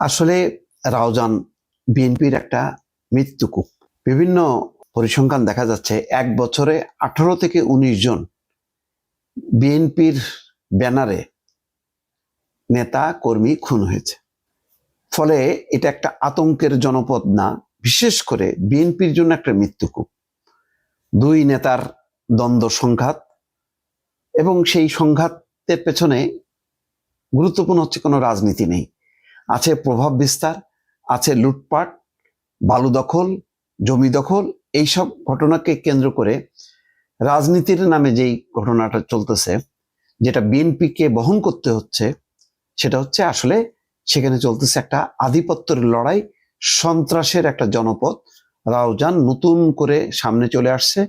আসলে রাউজান বিএনপির একটা মৃত্যুকূপ। বিভিন্ন পরিসংখ্যান দেখা যাচ্ছে, এক বছরে আঠারো থেকে উনিশ জন বিএনপির ব্যানারে নেতা, কর্মী খুন হয়েছে। ফলে এটা একটা আতঙ্কের জনপদ না, বিশেষ করে বিএনপির জন্য একটা মৃত্যুকূপ। দুই নেতার দ্বন্দ্ব সংঘাত এবং সেই সংঘাতের পেছনে গুরুত্বপূর্ণ হচ্ছে কোনো রাজনীতি নেই। আছে প্রভাব বিস্তার, আছে লুটপাট, বালু দখল, জমি দখল, এইসব ঘটনাকে কেন্দ্র করে রাজনীতির নামে যেই ঘটনাটা চলতেছে, যেটা বিএনপিকে বহন করতে হচ্ছে, সেটা হচ্ছে আসলে সেখানে চলতেছে একটা আধিপত্যের লড়াই, সন্ত্রাসের একটা জনপদ। রাউজান নতুন করে সামনে চলে আসছে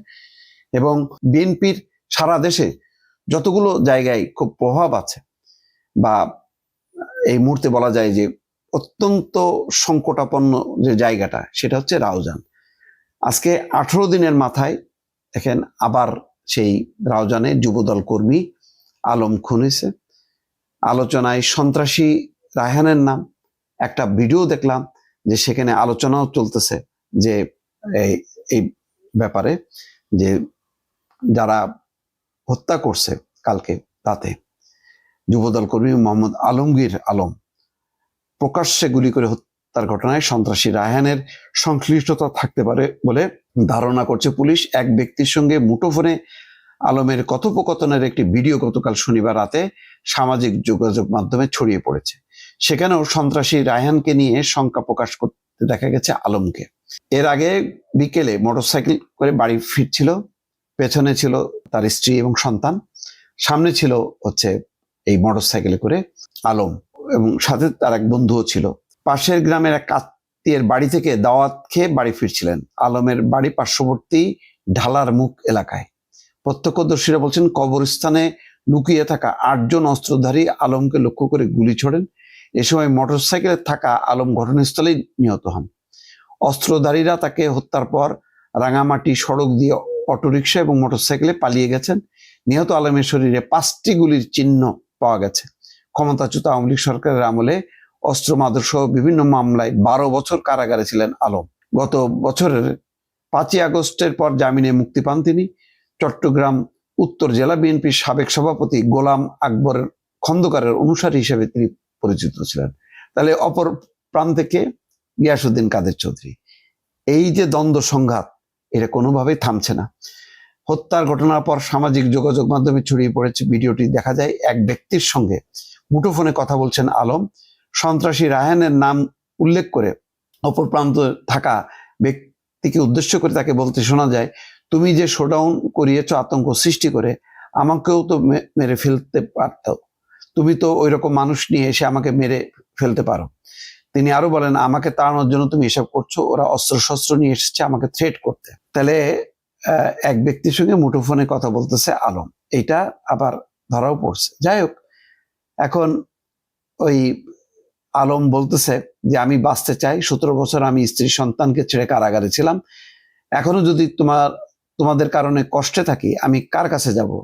এবং বিএনপির সারা দেশে যতগুলো জায়গায় খুব প্রভাব আছে বা এই মুহূর্তে বলা যায় যে অত্যন্ত সংকটাপন্ন যে জায়গাটা, সেটা হচ্ছে রাউজান। আজকে আঠারো দিনের মাথায় দেখেন আবার সেই রাউজানে যুবদল কর্মী আলম খুন হয়েছে আলোচনায় সন্ত্রাসী রায়হানের নাম। একটা ভিডিও দেখলাম যে সেখানে আলোচনাও চলতেছে যে এই ব্যাপারে যে যারা হত্যা করছে কালকে রাতে। যুবদল কর্মী মোহাম্মদ আলমগীর আলম প্রকাশ্যে গুলি করে হত্যার ঘটনায় সন্ত্রাসী রায়হানের সংশ্লিষ্টতা থাকতে পারে বলে ধারণা করছে পুলিশ। এক ব্যক্তির সঙ্গে মুঠোফোনে আলমের কথোপকথনের একটি ভিডিও গতকাল শনিবার রাতে সামাজিক যোগাযোগ মাধ্যমে ছড়িয়ে পড়েছে। সেখানেও সন্ত্রাসী রায়হানকে নিয়ে শঙ্কা প্রকাশ করতে দেখা গেছে আলমকে। এর আগে বিকেলে মোটরসাইকেল করে বাড়ি ফিরছিল, পেছনে ছিল তার স্ত্রী এবং সন্তান, সামনে ছিল হচ্ছে এই মোটরসাইকেলে করে আলম এবং সাথে তার এক বন্ধুও ছিল। পাশের গ্রামের এক আত্মীয়ের বাড়ি থেকে দাওয়াত খেয়ে বাড়ি ফিরছিলেন। আলমের বাড়ি পার্শ্ববর্তী ঢালার মুখ এলাকায়। প্রত্যক্ষদর্শীরা বলছেন, কবরস্থানে লুকিয়ে থাকা আটজন অস্ত্রধারী আলমকে লক্ষ্য করে গুলি ছোড়েন। এ সময় মোটরসাইকেলে থাকা আলম ঘটনাস্থলেই নিহত হন। অস্ত্রধারীরা তাকে হত্যার পর রাঙামাটি সড়ক দিয়ে অটোরিকশা এবং মোটরসাইকেলে পালিয়ে গেছেন। নিহত আলমের শরীরে পাঁচটি গুলির চিহ্ন পাওয়া গেছে। ক্ষমতাচ্যুত আওয়ামী লীগ সরকারের আমলে অস্ত্র মাদক বিভিন্ন মামলায় বারো বছর কারাগারে ছিলেন আলম। গত বছরের পাঁচই আগস্টের পর জামিনে মুক্তি পান তিনি। চট্টগ্রাম উত্তর জেলা বিএনপির সাবেক সভাপতি গোলাম আকবরের খন্দকারের অনুসারী হিসেবে তিনি পরিচিত ছিলেন। তাহলে অপর প্রান্ত থেকে গিয়াসুদ্দিন কাদের চৌধুরী। এই যে দ্বন্দ্ব, সংঘাত, এটা কোনোভাবেই থামছে না। হত্যার ঘটনার পর সামাজিক যোগাযোগ মাধ্যমে ছড়িয়ে পড়েছে ভিডিওটি। দেখা যায় এক ব্যক্তির সঙ্গে মুঠোফোনে কথা বলছেন আলম। সন্ত্রাসী রায়হানের নাম উল্লেখ করে অপর প্রান্ত থাকা ব্যক্তিকে উদ্দেশ্য করে তাকে বলতে শোনা যায়, তুমি যে শোডাউন করিয়েছ, আতঙ্ক সৃষ্টি করে, আমাকেও তো মেরে ফেলতে পারত। তুমি তো ওই রকম মানুষ নিয়ে এসে আমাকে মেরে ফেলতে পারো। তিনি আরও বলেন, আমাকে তাড়ানোর জন্য তুমি এসব করছ। ওরা অস্ত্র শস্ত্র নিয়ে এসেছে আমাকে থ্রেট করতে। তাহলে এক ব্যক্তির সঙ্গে মুঠোফোনে কথা বলতেছে আলম। এটা আবার ধরাও পড়ছে। যাই হোক, এখন ওই আলম বলতেছে যে, আমি বাঁচতে চাই। সতেরো বছর আমি স্ত্রী সন্তানকে ছেড়ে কারাগারে ছিলাম। এখনও যদি তোমার, তোমাদের কারণে কষ্টে থাকি, আমি কার কাছে যাব?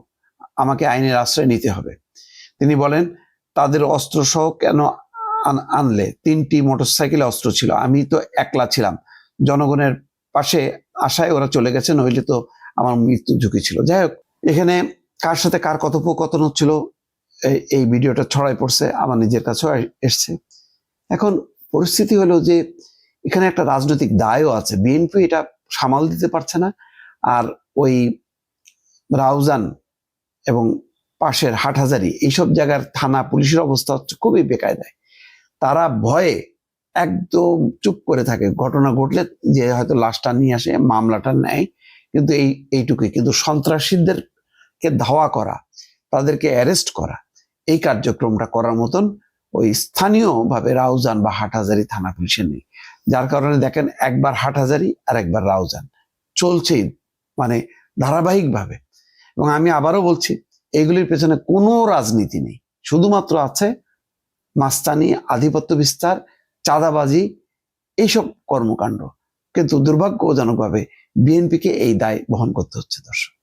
আমাকে আইনের আশ্রয় নিতে হবে। তিনি বলেন, তাদের অস্ত্র সহ কেন আনলে? তিনটি মোটরসাইকেলে অস্ত্র ছিল। আমি তো একলা ছিলাম। জনগণের পাশে আশায় ওরা চলে গেছে, নইলে তো আমার মৃত্যু ঝুঁকি ছিল। যাই হোক, এখানে কার সাথে কার কথোপকথন হচ্ছিল, এই ভিডিওটা ছড়াই পড়ছে, আমার নিজের কাছেও এসছে। এখন পরিস্থিতি হলো যে, এখানে একটা রাজনৈতিক দায়ও আছে। বিএনপি এটা সামাল দিতে পারছে না, আর ওই রাউজান এবং পাশের হাটহাজারি, এইসব জায়গার থানা পুলিশের অবস্থা হচ্ছে খুবই বেকায়দায়। তারা ভয়ে একদম চুপ করে থাকে। ঘটনা ঘটলে যে হয়তো লাশটা নিয়ে আসে, মামলাটা নেয়, কিন্তু এই, এইটুকুই। কিন্তু সন্ত্রাসীদেরকে ধাওয়া করা, তাদেরকে অ্যারেস্ট করা, এই কার্যক্রমটা করার মতন ওই স্থানীয়ভাবে রাউজান বা হাটহাজারি থানা পুলিশের নেই। যার কারণে দেখেন একবার হাটহাজারি আর একবার রাউজান। চলছেই মানে ধারাবাহিকভাবে। এবং আমি আবারও বলছি, এগুলির পেছনে কোনো রাজনীতি নেই। শুধুমাত্র আছে মাস্তানি আধিপত্য বিস্তার চাঁদাবাজি এইসব কর্মকাণ্ড। কিন্তু দুর্ভাগ্যজনকভাবে বিএনপিকে এই দায় বহন করতে হচ্ছে দর্শক।